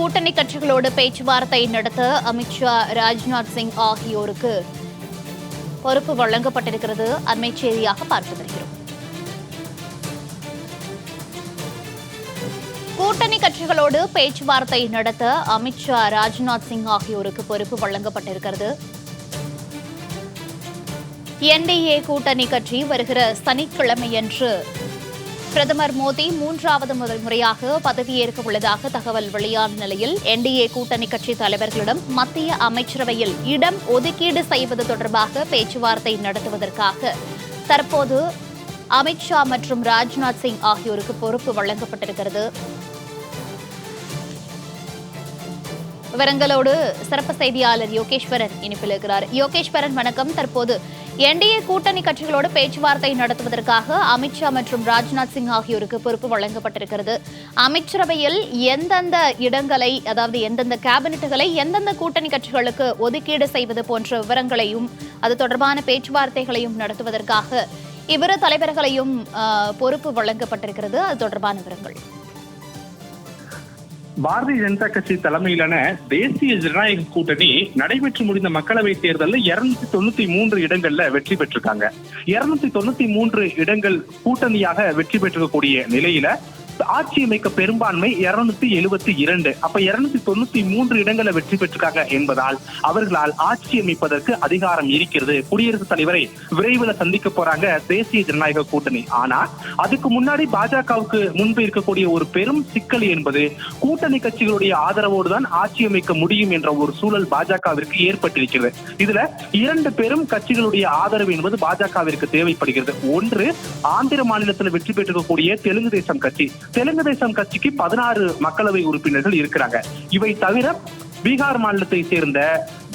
கூட்டணி கட்சிகளோடு பேச்சுவார்த்தை நடத்த அமித்ஷா ராஜ்நாத் சிங் ஆகியோருக்கு பொறுப்பு வழங்கப்பட்டிருக்கிறது. அண்மை செய்தியாக பார்த்து வருகிறோம். கூட்டணி கட்சிகளோடு பேச்சுவார்த்தை நடத்த அமித்ஷா ராஜ்நாத் சிங் ஆகியோருக்கு பொறுப்பு வழங்கப்பட்டிருக்கிறது. என்டிஏ கூட்டணி கட்சி வருகிற சனிக்கிழமையன்று பிரதமர் மோடி மூன்றாவது முதல் முறையாக பதவியேற்க உள்ளதாக தகவல் வெளியான நிலையில் என்டிஏ கூட்டணி கட்சி தலைவர்களிடம் மத்திய அமைச்சரவையில் இடம் ஒதுக்கீடு செய்வது தொடர்பாக பேச்சுவார்த்தை நடத்துவதற்காக. தற்போது அமித்ஷா மற்றும் ராஜ்நாத் சிங் ஆகியோருக்கு பொறுப்பு வழங்கப்பட்டிருக்கிறது. விவரங்களோடு சிறப்பு செய்தியாளர் யோகேஸ்வரன் இனிப்பில் இருக்கிறார். யோகேஸ்வரன் வணக்கம். தற்போது என்டிஏ கூட்டணி கட்சிகளோடு பேச்சுவார்த்தை நடத்துவதற்காக அமித்ஷா மற்றும் ராஜ்நாத் சிங் ஆகியோருக்கு பொறுப்பு வழங்கப்பட்டிருக்கிறது. அமைச்சரவையில் எந்தெந்த இடங்களை அதாவது எந்தெந்த கேபினெட்டுகளை எந்தெந்த கூட்டணி கட்சிகளுக்கு ஒதுக்கீடு செய்வது போன்ற விவரங்களையும் அது தொடர்பான பேச்சுவார்த்தைகளையும் நடத்துவதற்காக இவ்விரு தலைவர்களையும் பொறுப்பு வழங்கப்பட்டிருக்கிறது. அது தொடர்பான விவரங்கள். பாரதிய ஜனதா கட்சி தலைமையிலான தேசிய ஜனநாயக கூட்டணி நடைபெற்று முடிந்த மக்களவை தேர்தலில் இருநூத்தி தொண்ணூத்தி மூன்று இடங்கள்ல வெற்றி பெற்றிருக்காங்க. இருநூத்தி தொண்ணூத்தி மூன்று இடங்கள் கூட்டணியாக வெற்றி பெற்றிருக்கக்கூடிய நிலையில ஆட்சி அமைக்க பெரும்பான்மை இருநூத்தி எழுபத்தி இரண்டு. அப்ப இருநூத்தி தொண்ணூத்தி மூன்று இடங்களை வெற்றி பெற்றிருக்காங்க என்பதால் அவர்களால் ஆட்சி அமைப்பதற்கு அதிகாரம் இருக்கிறது. குடியரசுத் தலைவரை விரைவில் சந்திக்க போறாங்க தேசிய ஜனநாயக கூட்டணி. ஆனா அதுக்கு முன்னாடி பாஜகவுக்கு முன்பு இருக்கக்கூடிய ஒரு பெரும் சிக்கல் என்பது கூட்டணி கட்சிகளுடைய ஆதரவோடு தான் ஆட்சி அமைக்க முடியும் என்ற ஒரு சூழல் பாஜகவிற்கு ஏற்பட்டிருக்கிறது. இதுல இரண்டு பெரும் கட்சிகளுடைய ஆதரவு என்பது பாஜகவிற்கு தேவைப்படுகிறது. ஒன்று ஆந்திர மாநிலத்தில் வெற்றி பெற்றிருக்கக்கூடிய தெலுங்கு தேசம் கட்சி. தெலுங்கு தேசம் கட்சிக்கு பதினாறு மக்களவை உறுப்பினர்கள் இருக்கிறாங்க. இவை தவிர பீகார் மாநிலத்தை சேர்ந்த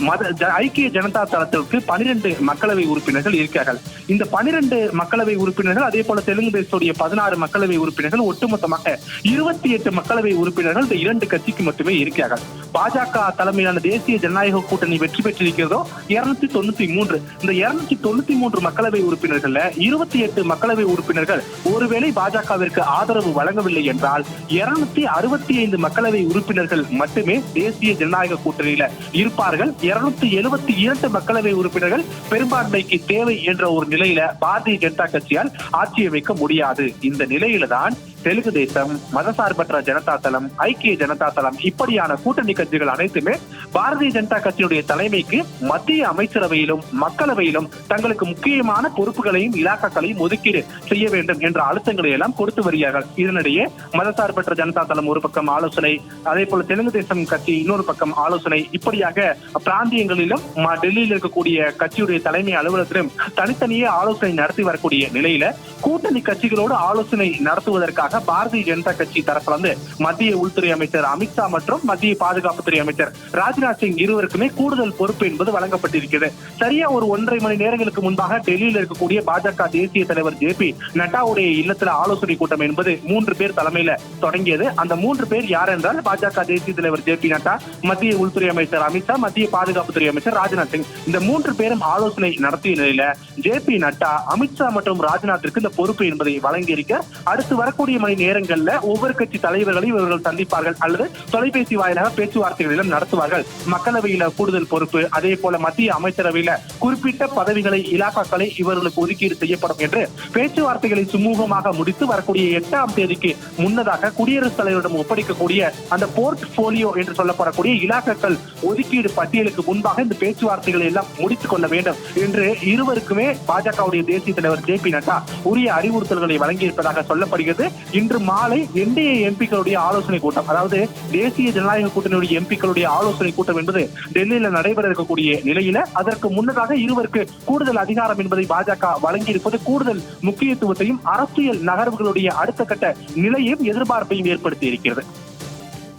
மத ஐக்கிய ஜனதா தளத்திற்கு பனிரெண்டு மக்களவை உறுப்பினர்கள் இருக்கிறார்கள். இந்த பனிரெண்டு மக்களவை உறுப்பினர்கள் அதே போல தெலுங்கு தேசத்துடைய பதினாறு மக்களவை உறுப்பினர்கள் ஒட்டுமொத்தமாக இருபத்தி எட்டு மக்களவை உறுப்பினர்கள் இந்த இரண்டு கட்சிக்கு மட்டுமே இருக்கிறார்கள். பாஜக தலைமையிலான தேசிய ஜனநாயக கூட்டணி வெற்றி பெற்றிருக்கிறதோ இருநூத்தி தொண்ணூத்தி மூன்று. இந்த இருநூத்தி தொண்ணூத்தி மூன்று மக்களவை உறுப்பினர்கள்ல இருபத்தி எட்டு மக்களவை உறுப்பினர்கள் ஒருவேளை பாஜகவிற்கு ஆதரவு வழங்கவில்லை என்றால் இருநூத்தி அறுபத்தி ஐந்து மக்களவை உறுப்பினர்கள் மட்டுமே தேசிய ஜனநாயக கூட்டணியில இருப்பார்கள் இருநூத்தி எழுபத்தி இரண்டு மக்களவை உறுப்பினர்கள் பெரும்பான்மைக்கு தேவை என்ற ஒரு நிலையில பாரதிய ஜனதா கட்சியால் ஆட்சி அமைக்க முடியாது. இந்த நிலையில தான் தெலுங்கு தேசம் மதசார்பற்ற ஜனதா தளம் ஐக்கிய ஜனதா தளம் இப்படியான கூட்டணி கட்சிகள் அனைத்துமே பாரதிய ஜனதா கட்சியுடைய தலைமைக்கு மத்திய அமைச்சரவையிலும் மக்களவையிலும் தங்களுக்கு முக்கியமான பொறுப்புகளையும் இலாக்காக்களையும் ஒதுக்கீடு செய்ய வேண்டும் என்ற அழுத்தங்களை எல்லாம் கொடுத்து வருகிறார்கள். இதனிடையே மதசார்பற்ற ஜனதா தளம் ஒரு பக்கம் ஆலோசனை அதே போல தெலுங்கு தேசம் கட்சி இன்னொரு பக்கம் ஆலோசனை இப்படியாக பிராந்தியங்களிலும் டெல்லியில் இருக்கக்கூடிய கட்சியுடைய தலைமை அலுவலகத்திலும் தனித்தனியே ஆலோசனை நடத்தி வரக்கூடிய நிலையில கூட்டணி கட்சிகளோடு ஆலோசனை நடத்துவதற்காக பாரதிய ஜனதா கட்சி தரப்புல இருந்து மத்திய உள்துறை அமைச்சர் அமித்ஷா மற்றும் மத்திய பாதுகாப்புத்துறை அமைச்சர் ராஜ்நாத் சிங் இருவருக்குமே கூடுதல் பொறுப்பு என்பது வழங்கப்பட்டிருக்கிறது. சரியா ஒரு ஒன்றரை மணி நேரங்களுக்கு முன்பாக டெல்லியில் இருக்கக்கூடிய பாஜக தேசிய தலைவர் ஜே பி நட்டாவுடைய இல்லத்தில் ஆலோசனை கூட்டம் என்பது மூன்று பேர் தலைமையில தொடங்கியது. அந்த மூன்று பேர் யார் என்றால் பாஜக தேசிய தலைவர் ஜே பி நட்டா மத்திய உள்துறை அமைச்சர் அமித்ஷா மத்திய பாதுகாப்புத்துறை அமைச்சர் ராஜ்நாத் சிங். இந்த மூன்று பேரும் ஆலோசனை நடத்திய நிலையில ஜே பி நட்டா அமித்ஷா மற்றும் ராஜ்நாத்திற்கு இந்த பொறுப்பு என்பதை வழங்கியிருக்க அடுத்து வரக்கூடிய மணி நேரங்கள்ல ஒவ்வொரு கட்சி தலைவர்களையும் இவர்கள் சந்திப்பார்கள் அல்லது தொலைபேசி வாயிலாக பேச்சுவார்த்தைகளிலும் நடத்துவார்கள். மக்களவையில கூடுதல் பொறுப்பு அதே போல மத்திய அமைச்சரவையில குறிப்பிட்ட பதவிகளை இலாக்காக்களை இவர்களுக்கு ஒதுக்கீடு செய்யப்படும் என்று பேச்சுவார்த்தைகளை சுமூகமாக முடித்து வரக்கூடிய எட்டாம் தேதிக்கு முன்னதாக குடியரசுத் தலைவரிடம் ஒப்படைக்கக்கூடிய அந்த போர்ட்போலியோ என்று சொல்லப்படக்கூடிய இலாக்காக்கள் ஒதுக்கீடு பட்டியலுக்கு முன்பாக இந்த பேச்சுவார்த்தைகளை எல்லாம் முடித்துக் கொள்ள வேண்டும் என்று இருவருக்குமே பாஜகவுடைய தேசிய தலைவர் ஜே பி நட்டா உரிய அறிவுறுத்தல்களை வழங்கியிருப்பதாக சொல்லப்படுகிறது. இன்று மாலை என்டிஏ எம்பிக்களுடைய ஆலோசனை கூட்டம் அதாவது தேசிய ஜனநாயக கூட்டணியுடைய எம்பிக்களுடைய ஆலோசனை கூட்டம் என்பது டெல்லியில நடைபெற இருக்கக்கூடிய நிலையில அதற்கு முன்னதாக இருவருக்கு கூடுதல் அதிகாரம் என்பதை பாஜக வழங்கியிருப்பது கூடுதல் முக்கியத்துவத்தையும் அரசியல் நகர்வுகளுடைய அடுத்த கட்ட நிலையையும் எதிர்பார்ப்பையும் ஏற்படுத்தி இருக்கிறது.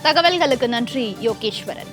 தகவல்களுக்கு நன்றி யோகேஸ்வரன்.